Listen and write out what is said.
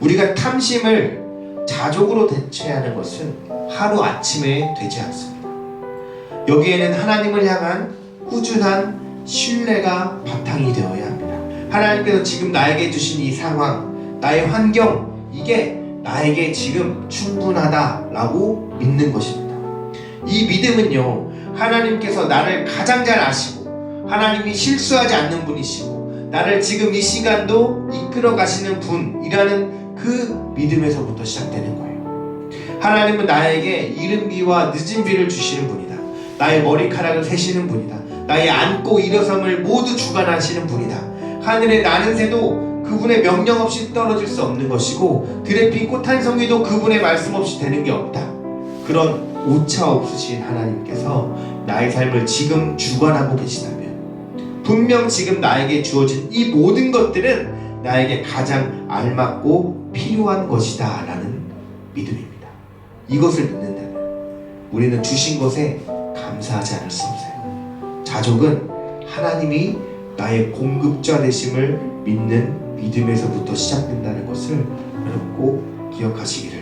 우리가 탐심을 자족으로 대체하는 것은 하루 아침에 되지 않습니다. 여기에는 하나님을 향한 꾸준한 신뢰가 바탕이 되어야 합니다. 하나님께서 지금 나에게 주신 이 상황, 나의 환경, 이게 나에게 지금 충분하다라고 믿는 것입니다. 이 믿음은요, 하나님께서 나를 가장 잘 아시고, 하나님이 실수하지 않는 분이시고, 나를 지금 이 시간도 이끌어 가시는 분이라는 그 믿음에서부터 시작되는 거예요. 하나님은 나에게 이른 비와 늦은 비를 주시는 분이다. 나의 머리카락을 세시는 분이다. 나의 앉고 일어섬을 모두 주관하시는 분이다. 하늘의 나는 새도 그분의 명령 없이 떨어질 수 없는 것이고 들의 빛꽃 한 송이도 그분의 말씀 없이 되는 게 없다. 그런 오차 없으신 하나님께서 나의 삶을 지금 주관하고 계시다면 분명 지금 나에게 주어진 이 모든 것들은 나에게 가장 알맞고 필요한 것이다 라는 믿음입니다. 이것을 믿는다면 우리는 주신 것에 감사하지 않을 수 없어요. 자족은 하나님이 나의 공급자 되심을 믿는 믿음에서부터 시작된다는 것을 꼭 기억하시기를